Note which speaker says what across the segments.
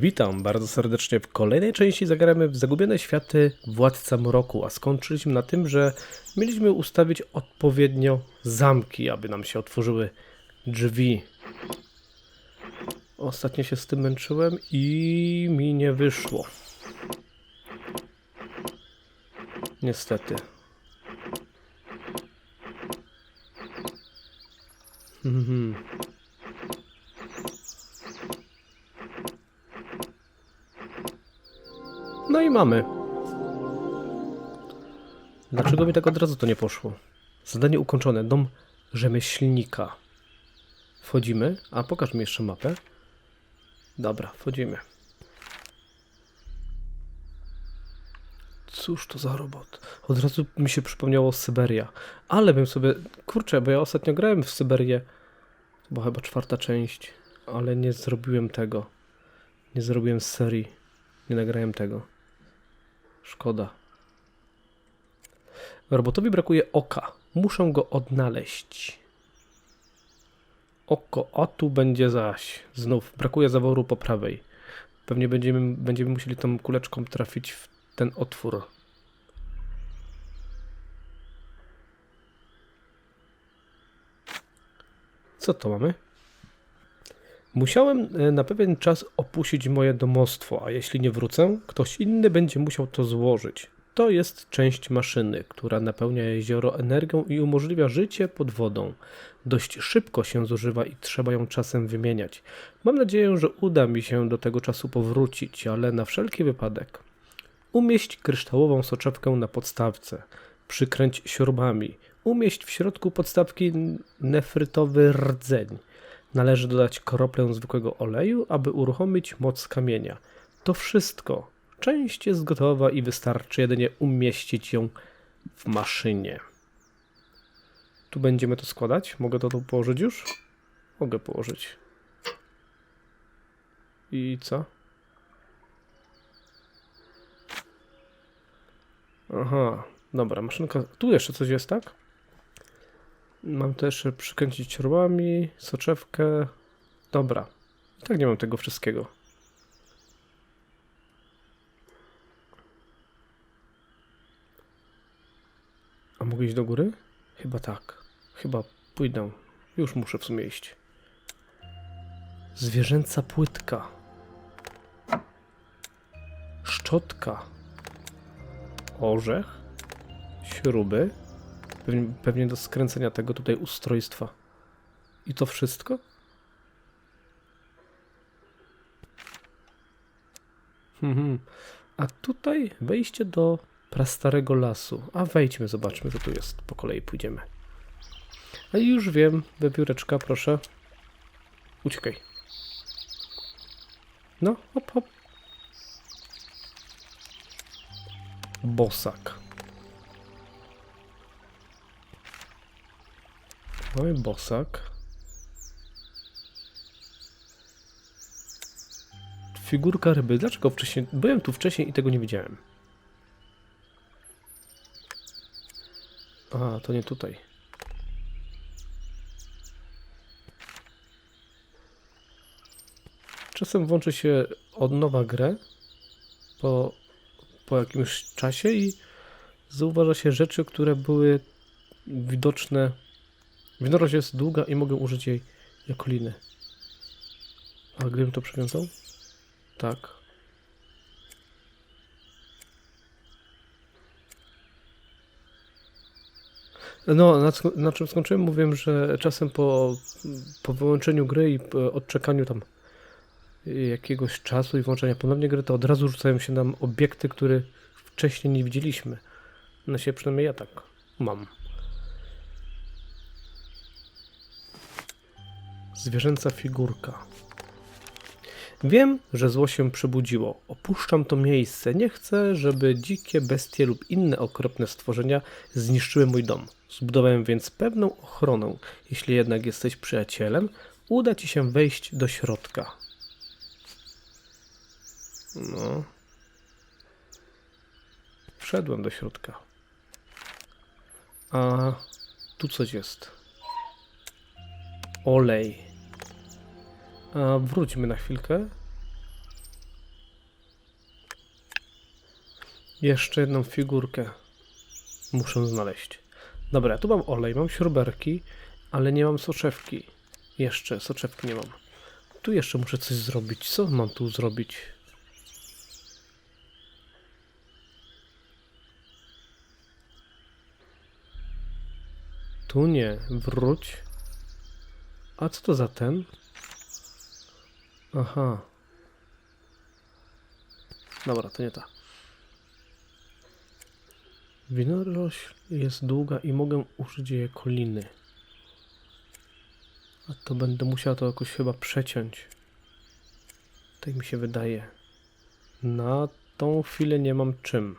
Speaker 1: Witam bardzo serdecznie w kolejnej części. Zagramy w Zagubione Światy Władca Mroku, a skończyliśmy na tym, że mieliśmy ustawić odpowiednio zamki, aby nam się otworzyły drzwi. Ostatnio się z tym męczyłem i mi nie wyszło. Niestety. Mhm. No i mamy. Dlaczego mi tak od razu to nie poszło? Zadanie ukończone. Dom rzemieślnika. Wchodzimy. A pokaż mi jeszcze mapę. Dobra, wchodzimy. Cóż to za robot? Od razu mi się przypomniało Syberia. Ale bym sobie... Kurczę, bo ja ostatnio grałem w Syberię. To była chyba czwarta część. Ale nie zrobiłem tego. Nie zrobiłem serii. Nie nagrałem tego. Szkoda. Robotowi brakuje oka. Muszę go odnaleźć. Oko, a tu będzie zaś. Znów brakuje zaworu po prawej. Pewnie będziemy, będziemy musieli tą kuleczką trafić w ten otwór. Co to mamy? Musiałem e, na pewien czas opuścić moje domostwo, a jeśli nie wrócę, ktoś inny będzie musiał to złożyć. To jest część maszyny, która napełnia jezioro energią i umożliwia życie pod wodą. Dość szybko się zużywa i trzeba ją czasem wymieniać. Mam nadzieję, że uda mi się do tego czasu powrócić, ale na wszelki wypadek. Umieść kryształową soczewkę na podstawce. Przykręć siorbami. Umieść w środku podstawki nefrytowy rdzeń. Należy dodać kroplę zwykłego oleju, aby uruchomić moc kamienia. To wszystko. Część jest gotowa i wystarczy jedynie umieścić ją w maszynie. Tu będziemy to składać. Mogę to tu położyć już? Mogę położyć. I co? Aha, dobra, maszynka. Tu jeszcze coś jest, tak? Mam też przykręcić siorbami, soczewkę. Dobra. I tak nie mam tego wszystkiego. A mogę iść do góry? Chyba tak. Chyba pójdę. Już muszę w sumie iść. Zwierzęca płytka. Szczotka. Orzech. Śruby. Pewnie, pewnie do skręcenia tego tutaj ustrojstwa. I to wszystko? Mhm. A tutaj wejście do prastarego lasu. A wejdźmy, zobaczmy, co tu jest. Po kolei pójdziemy. A już wiem, wybióreczka, proszę. Uciekaj. No, hop, hop. Bosak. Mamy bosak. Figurka ryby. Dlaczego wcześniej... Byłem tu wcześniej i tego nie widziałem. A, to nie tutaj. Czasem włączy się od nowa grę po, po jakimś czasie i zauważa się rzeczy, które były widoczne. Winorość jest długa i mogę użyć jej jako liny. A gdybym to przywiązał? Tak. No, na, na czym skończyłem? Mówiłem, że czasem po, po wyłączeniu gry i po odczekaniu tam jakiegoś czasu i włączenia ponownie gry, to od razu rzucają się nam obiekty, które wcześniej nie widzieliśmy. No się przynajmniej ja tak mam. Zwierzęca figurka. Wiem, że zło się przebudziło. Opuszczam to miejsce. Nie chcę, żeby dzikie bestie lub inne okropne stworzenia zniszczyły mój dom. Zbudowałem więc pewną ochronę. Jeśli jednak jesteś przyjacielem, uda ci się wejść do środka. No. Wszedłem do środka. A tu coś jest. Olej. A wróćmy na chwilkę. Jeszcze jedną figurkę muszę znaleźć. Dobra, tu mam olej, mam śruberki, ale nie mam soczewki. Jeszcze soczewki nie mam. Tu jeszcze muszę coś zrobić. Co mam tu zrobić? Tu nie, wróć. A co to za ten? Aha. Dobra, to nie ta. Winorośl jest długa i mogę użyć jej jako liny. A to będę musiał to jakoś chyba przeciąć. Tak mi się wydaje. Na tą chwilę nie mam czym.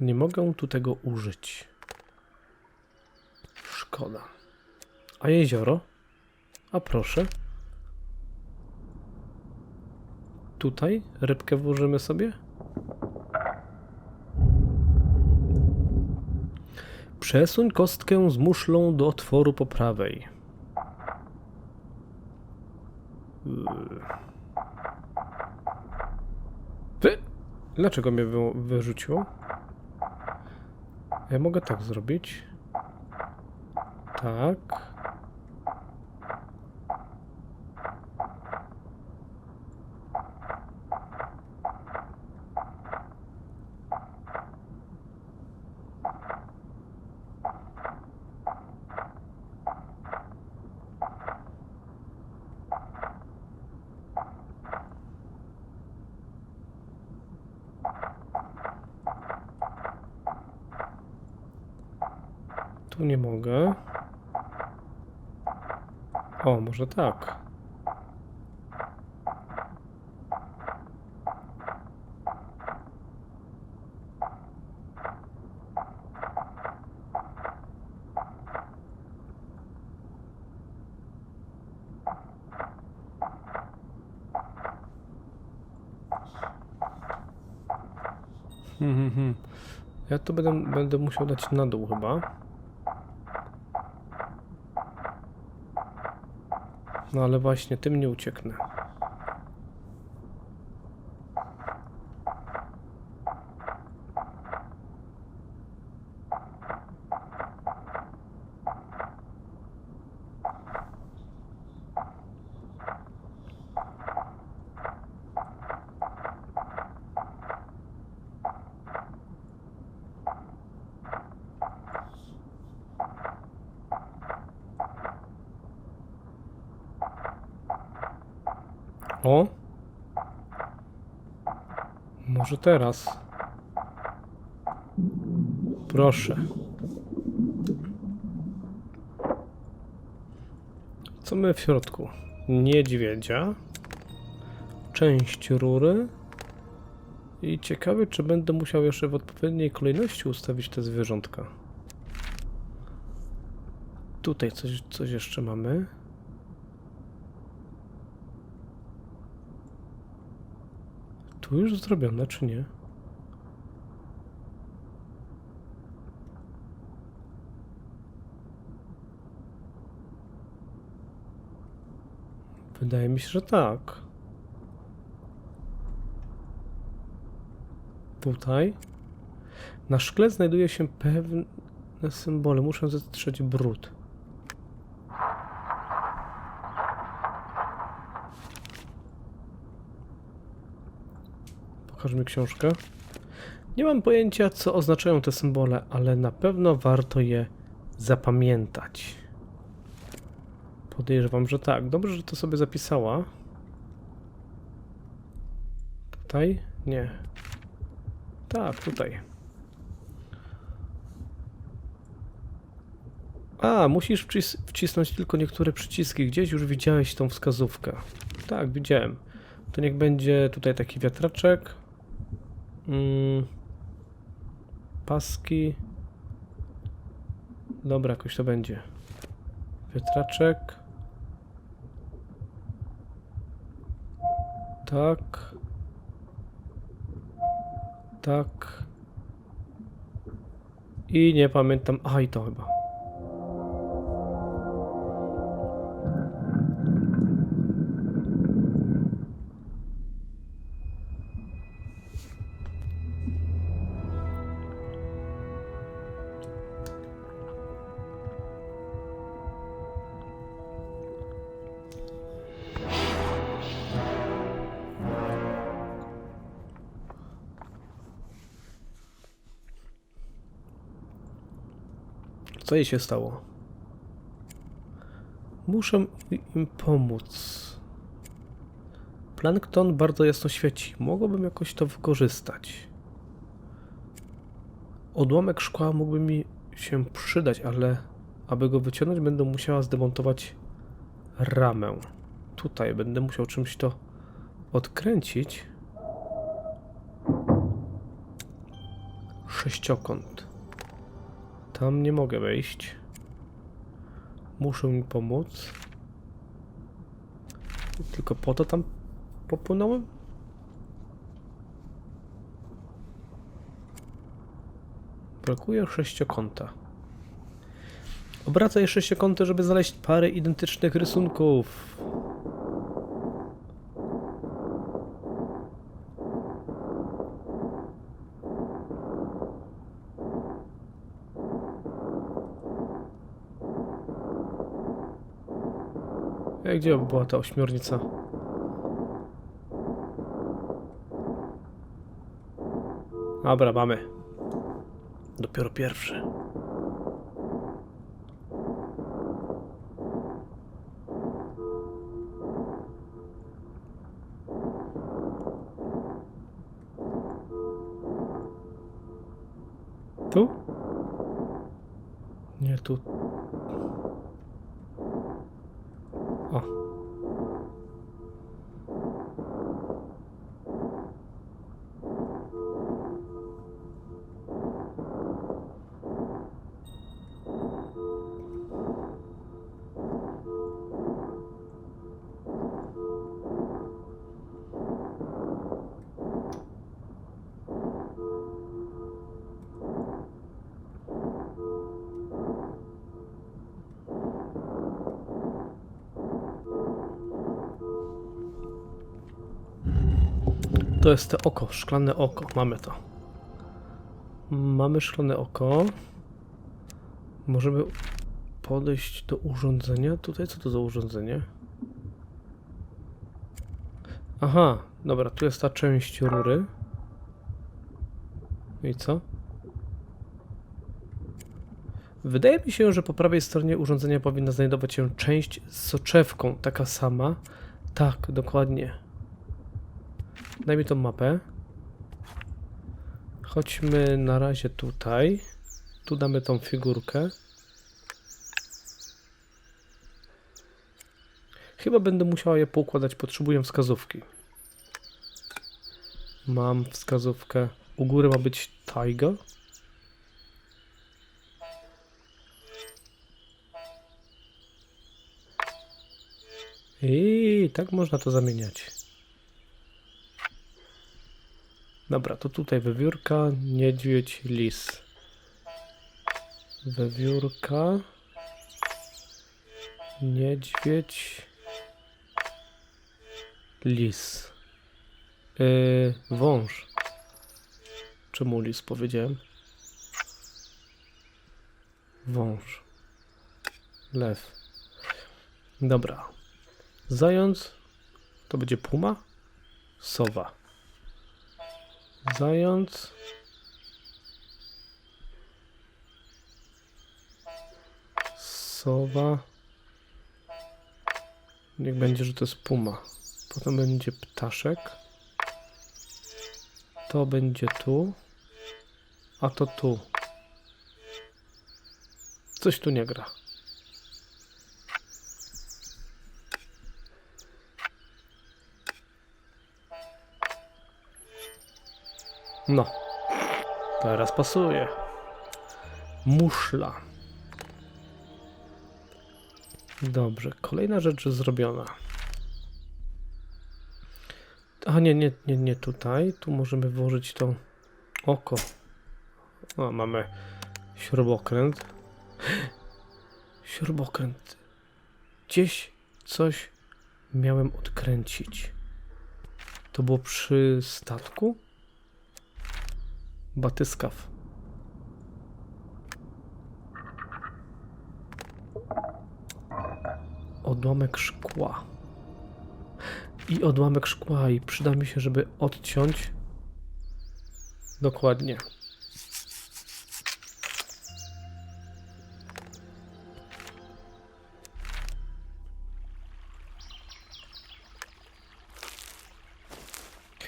Speaker 1: Nie mogę tu tego użyć. Szkoda. A jezioro? A proszę. Tutaj rybkę włożymy sobie? Przesuń kostkę z muszlą do otworu po prawej. Wy... Dlaczego mnie wy... wyrzuciło? Ja mogę tak zrobić. Tak. Tu nie mogę. O, może tak. Hmm, hmm, hmm. Ja to będę, będę musiał dać na dół chyba. No ale właśnie, tym nie ucieknę. O! Teraz. Proszę. Co my w środku? Niedźwiedzia. Część rury. I ciekawe, czy będę musiał jeszcze w odpowiedniej kolejności ustawić te zwierzątka. Tutaj coś, coś jeszcze mamy. Tu już zrobione, czy nie? Wydaje mi się, że tak. Tutaj. Na szkle znajduje się pewne symbole. Muszę zetrzeć brud. Pokaż mi książkę. Nie mam pojęcia, co oznaczają te symbole, ale na pewno warto je zapamiętać. Podejrzewam, że tak. Dobrze, że to sobie zapisała. Tutaj? Nie. Tak, tutaj. A, musisz wcis wcisnąć tylko niektóre przyciski. Gdzieś już widziałeś tą wskazówkę. Tak, widziałem. To niech będzie tutaj taki wiatraczek. Mm. Paski. Dobra, jakoś to będzie. Wiatraczek. Tak. Tak. I nie pamiętam. A, i to chyba. Co jej się stało? Muszę im pomóc. Plankton bardzo jasno świeci. Mogłabym jakoś to wykorzystać. Odłamek szkła mógłby mi się przydać, ale aby go wyciągnąć, będę musiała zdemontować ramę. Tutaj będę musiał czymś to odkręcić. Sześciokąt. Tam nie mogę wejść. Muszę mi pomóc. Tylko po to tam popłynąłem? Brakuje sześciokąta. Obracaj sześciokąty, żeby znaleźć parę identycznych rysunków. Gdzie była ta ośmiornica? Dobra, mamy. Dopiero pierwszy. To jest to oko, szklane oko. Mamy to. Mamy szklane oko. Możemy podejść do urządzenia. Tutaj co to za urządzenie? Aha, dobra, tu jest ta część rury. I co? Wydaje mi się, że po prawej stronie urządzenia powinna znajdować się część z soczewką, taka sama. Tak, dokładnie. Daj mi tą mapę. Chodźmy na razie tutaj. Tu damy tą figurkę. Chyba będę musiała je poukładać. Potrzebuję wskazówki. Mam wskazówkę. U góry ma być Tiger. I tak można to zamieniać. Dobra, to tutaj wewiórka, niedźwiedź, lis. Wewiórka, niedźwiedź, lis. Yy, wąż. Czemu lis powiedziałem? Wąż. Lew. Dobra. Zając. To będzie puma? Sowa. Zając. Sowa. Niech będzie, że to jest puma. Potem będzie ptaszek. To będzie tu. A to tu. Coś tu nie gra. No. Teraz pasuje. Muszla. Dobrze, kolejna rzecz zrobiona. A nie, nie, nie, nie tutaj. Tu możemy włożyć to oko. O, mamy śrubokręt. Śrubokręt. Gdzieś coś miałem odkręcić. To było przy statku? Batyskaw. Odłamek szkła. I odłamek szkła i przyda mi się, żeby odciąć. Dokładnie.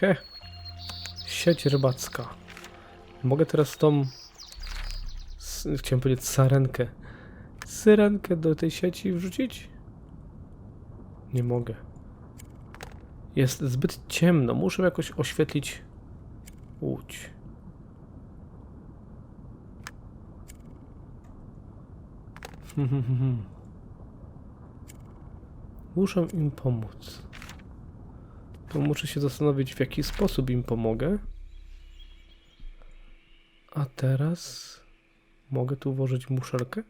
Speaker 1: He. Sieć rybacka. Mogę teraz tą... Chciałem powiedzieć sarenkę. Syrenkę do tej sieci wrzucić? Nie mogę. Jest zbyt ciemno. Muszę jakoś oświetlić łódź. Muszę im pomóc. To muszę się zastanowić, w jaki sposób im pomogę. A teraz mogę tu włożyć muszelkę?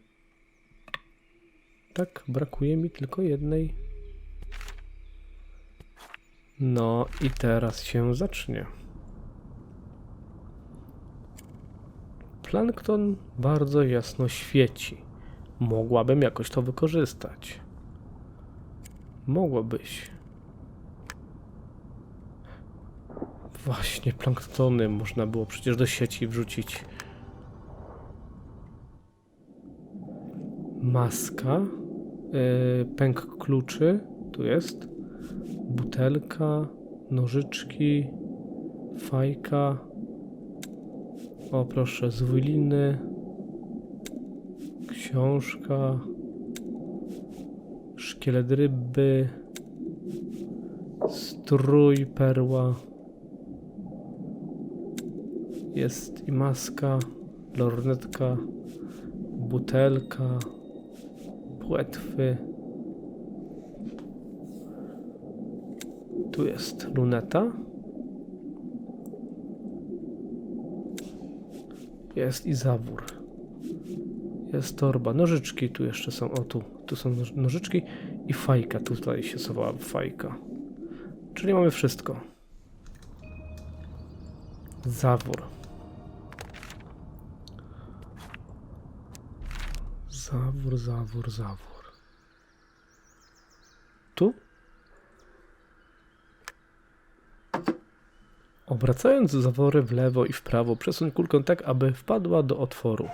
Speaker 1: Tak, brakuje mi tylko jednej. No i teraz się zacznie. Plankton bardzo jasno świeci. Mogłabym jakoś to wykorzystać. Mogłabyś. Właśnie, planktony można było przecież do sieci wrzucić. Maska. Yy, pęk kluczy. Tu jest. Butelka. Nożyczki. Fajka. O proszę, liny. Książka. Szkielet ryby. Strój, perła. Jest i maska, lornetka, butelka, płetwy. Tu jest luneta. Jest i zawór. Jest torba. Nożyczki tu jeszcze są. O tu. Tu są noż- nożyczki i fajka. Tutaj się schowała fajka. Czyli mamy wszystko. Zawór. Zawór, zawór, zawór. Tu? Obracając zawory w lewo i w prawo, przesuń kulkę tak, aby wpadła do otworu.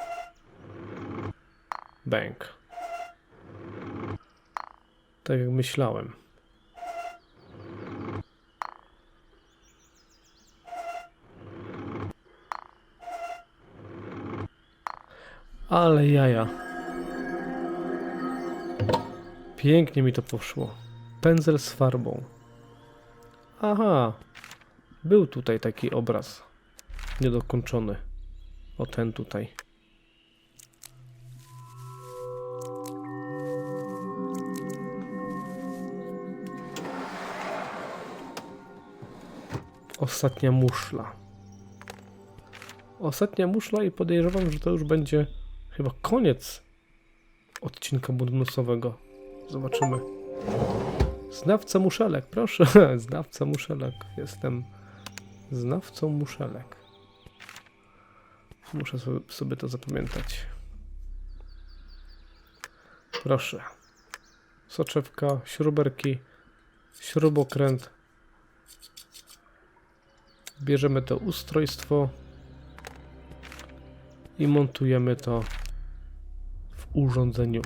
Speaker 1: Bęk. Tak jak myślałem. Ale jaja. Pięknie mi to poszło. Pędzel z farbą. Aha. Był tutaj taki obraz. Niedokończony. O ten tutaj. Ostatnia muszla. Ostatnia muszla i podejrzewam, że to już będzie chyba koniec odcinka bonusowego. Zobaczymy. Znawca muszelek, proszę. Znawca muszelek. Jestem znawcą muszelek. Muszę sobie, to zapamiętać. Proszę. Soczewka, śruberki, śrubokręt. Bierzemy to ustrojstwo i montujemy to w urządzeniu.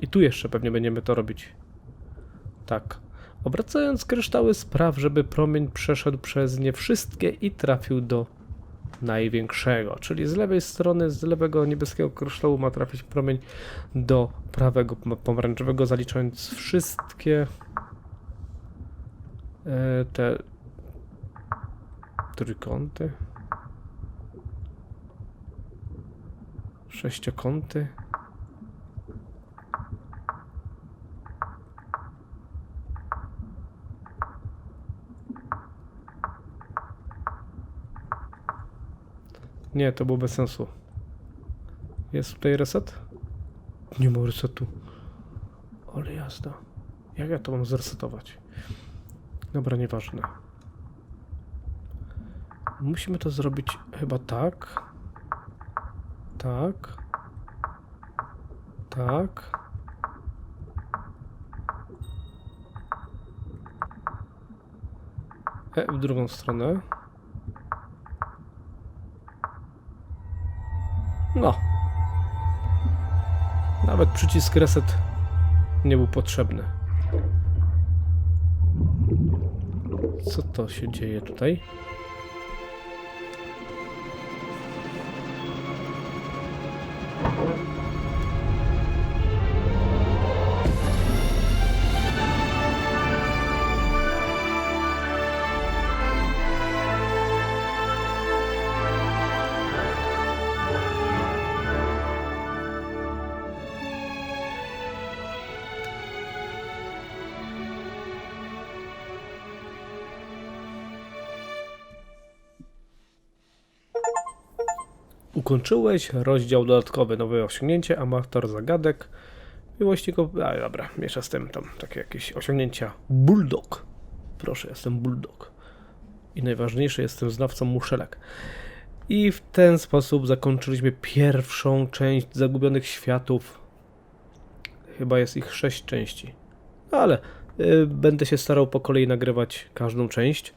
Speaker 1: I tu jeszcze pewnie będziemy to robić. Tak. Obracając kryształy spraw, żeby promień przeszedł przez nie wszystkie i trafił do największego. Czyli z lewej strony, z lewego niebieskiego kryształu ma trafić promień do prawego pom- pomarańczowego, zaliczając wszystkie e, te trójkąty, sześciokąty. Nie, to było bez sensu. Jest tutaj reset? Nie ma resetu. Ale jazda. Jak ja to mam zresetować? Dobra, nieważne. Musimy to zrobić chyba tak. Tak. Tak. E, w drugą stronę. No. Nawet przycisk reset nie był potrzebny. Co to się dzieje tutaj? Ukończyłeś rozdział dodatkowy, nowe osiągnięcie, amator zagadek, miłośników, a dobra, miesza z tym tam takie jakieś osiągnięcia. Bulldog. Proszę, jestem bulldog. I najważniejsze, jestem znawcą muszelek. I w ten sposób zakończyliśmy pierwszą część Zagubionych Światów. Chyba jest ich sześć części. Ale y, będę się starał po kolei nagrywać każdą część.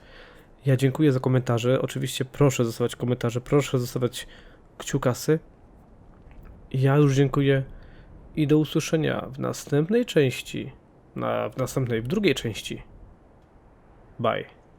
Speaker 1: Ja dziękuję za komentarze. Oczywiście proszę zostawiać komentarze, proszę zostawiać kciukasy. Ja już dziękuję i do usłyszenia w następnej części. Na, w następnej, w drugiej części. Bye.